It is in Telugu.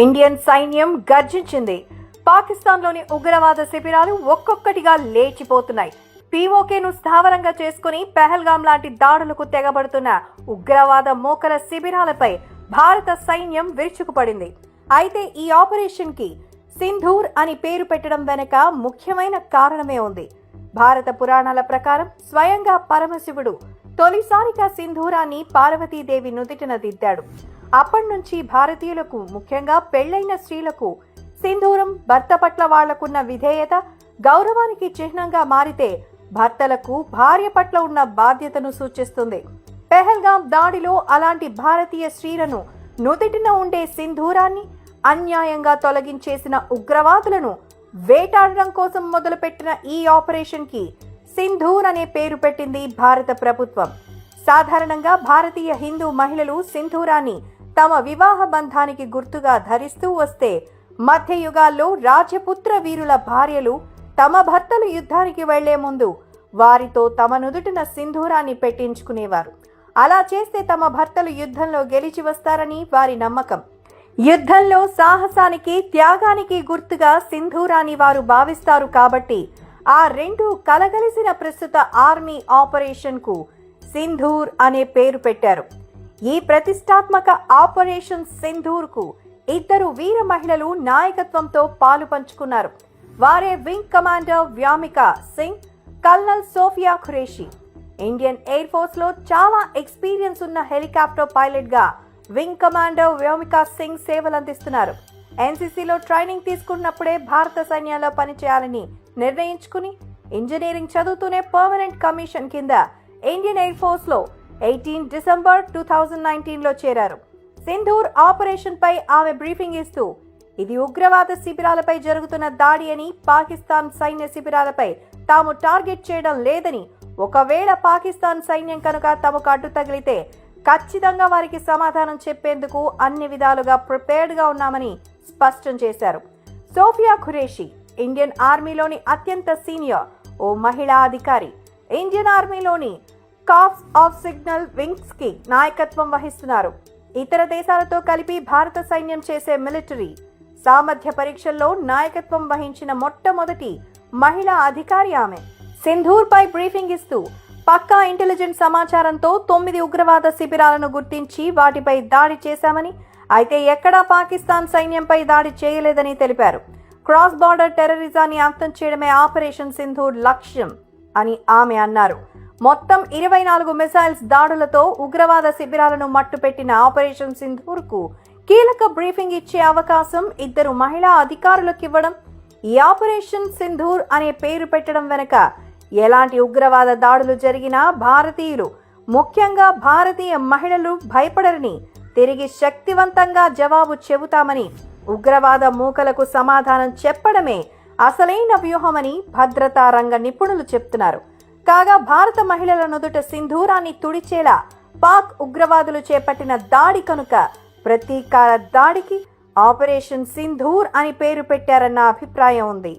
ఇండియన్ సైన్యం గర్జించింది. పాకిస్తాన్లోని ఉగ్రవాద శిబిరాలు ఒక్కొక్కటిగా లేచిపోతున్నాయి. పీఓకేను స్థావరంగా చేసుకుని పెహల్గాం లాంటి దాడులకు తెగబడుతున్న ఉగ్రవాద మోకల శిబిరాలపై భారత సైన్యం విరుచుకుపడింది. అయితే ఈ ఆపరేషన్కి సింధూర్ అని పేరు పెట్టడం వెనుక ముఖ్యమైన కారణమే ఉంది. భారత పురాణాల ప్రకారం స్వయంగా పరమశివుడు తొలిసారిగా సింధూరాన్ని పార్వతీదేవి నుదిటిన దిద్దాడు. అప్పటి నుంచి భారతీయులకు ముఖ్యంగా పెళ్ళైన స్త్రీలకు సింధూరం భర్త పట్ల వాళ్ళకున్న విధేయత గౌరవానికి చిహ్నంగా మారితే భర్తలకు భార్య పట్ల ఉన్న బాధ్యతను సూచిస్తుంది. పెహల్గాం దాడిలో అలాంటి భారతీయ స్త్రీలను నుదిటిన ఉండే సింధూరాన్ని అన్యాయంగా తొలగించేసిన ఉగ్రవాదులను వేటాడడం కోసం మొదలుపెట్టిన ఈ ఆపరేషన్కి సింధూర్ అనే పేరు పెట్టింది భారత ప్రభుత్వం. సాధారణంగా భారతీయ హిందూ మహిళలు సింధూరాన్ని తమ వివాహ బంధానికి గుర్తుగా ధరిస్తూ వస్తే మధ్యయుగాల్లో రాజపుత్ర వీరుల భార్యలు తమ భర్తలు యుద్ధానికి వెళ్ళే ముందు వారితో తమ నుదుటిన సింధూరాన్ని పెట్టించుకునేవారు. అలా చేస్తే తమ భర్తలు యుద్ధంలో గెలిచి వస్తారని వారి నమ్మకం. యుద్ధంలో సాహసానికి త్యాగానికి గుర్తుగా సింధూరాన్ని వారు భావిస్తారు కాబట్టి ఆ రెండు కలగలిసిన ప్రస్తుత ఆర్మీ ఆపరేషన్కు సింధూర్ అనే పేరు పెట్టారు. ఈ ప్రతిష్టాత్మక ఆపరేషన్ సింధూర్కు ఇద్దరు వీర మహిళలు నాయకత్వంతో పాలు పంచుకున్నారు. వారే wing commander Vyomika Singh colonel Sofiya Qureshi. Indian air ఫోర్స్లో చాలా ఎక్స్పీరియన్స్ ఉన్న హెలికాప్టర్ పైలట్గా వింగ్ కమాండర్ వ్యోమికా సింగ్ సేవలందిస్తున్నారు. ఎన్సీసీలో ట్రైనింగ్ తీసుకున్నప్పుడే భారత సైన్యంలో పనిచేయాలని నిర్ణయించుకుని ఇంజనీరింగ్ చదువుతూనే పర్మనెంట్ కమిషన్ కింద ఇండియన్ ఎయిర్ ఫోర్స్లో ఎయిటీన్ డిసెంబర్ టూ థౌజండ్ నైన్టీన్లో చేరారు. సింధూర్ ఆపరేషన్పై ఆమె బ్రీఫింగ్ ఇస్తూ ఇది ఉగ్రవాద శిబిరాలపై జరుగుతున్న దాడి అని పాకిస్తాన్ సైన్య శిబిరాలపై తాము టార్గెట్ చేయడం లేదని ఒకవేళ పాకిస్తాన్ సైన్యం కనుక తమకు అడ్డు తగిలితే ఖచ్చితంగా వారికి సమాధానం చెప్పేందుకు అన్ని విధాలుగా ప్రిపేర్డ్గా ఉన్నామని స్పష్టం చేశారు. సోఫియా ఖురేషి ఇండియన్ ఆర్మీలోని అత్యంత సీనియర్ ఓ మహిళా అధికారి ఇండియన్ ఆర్మీలోని కాప్స్ ఆఫ్ సిగ్నల్ వింగ్స్కి నాయకత్వం వహిస్తున్నారు. ఇతర దేశాలతో కలిపి భారత సైన్యం చేసే మిలిటరీ సామర్థ్య పరీక్షల్లో నాయకత్వం వహించిన మొట్టమొదటి మహిళా అధికారి ఆమె. సింధూర్ పై బ్రీఫింగ్ ఇస్తూ పక్కా ఇంటెలిజెంట్ సమాచారంతో తొమ్మిది ఉగ్రవాద శిబిరాలను గుర్తించి వాటిపై దాడి చేశామని అయితే ఎక్కడా పాకిస్తాన్ సైన్యంపై దాడి చేయలేదని తెలిపారు. క్రాస్ బార్డర్ టెర్రరిజాన్ని అంతం చేయడమే ఆపరేషన్ సింధూర్ లక్ష్యం అని ఆమె అన్నారు. మొత్తం ఇరవై నాలుగు మిసైల్స్ దాడులతో ఉగ్రవాద శిబిరాలను మట్టుపెట్టిన ఆపరేషన్ సింధూర్కు కీలక బ్రీఫింగ్ ఇచ్చే అవకాశం ఇద్దరు మహిళా అధికారులకు ఇవ్వడం ఈ ఆపరేషన్ సింధూర్ అనే పేరు పెట్టడం వెనుక ఎలాంటి ఉగ్రవాద దాడులు జరిగినా భారతీయులు ముఖ్యంగా భారతీయ మహిళలు భయపడరని తిరిగి శక్తివంతంగా జవాబు చెబుతామని ఉగ్రవాద మూకలకు సమాధానం చెప్పడమే అసలైన వ్యూహమని భద్రతా రంగ నిపుణులు చెప్తున్నారు. కాగా భారత మహిళల నుదుట సింధూరాన్ని తుడిచేలా పాక్ ఉగ్రవాదులు చేపట్టిన దాడి కనుక ప్రతీకార దాడికి ఆపరేషన్ సింధూర్ అని పేరు పెట్టారన్న అభిప్రాయం ఉంది.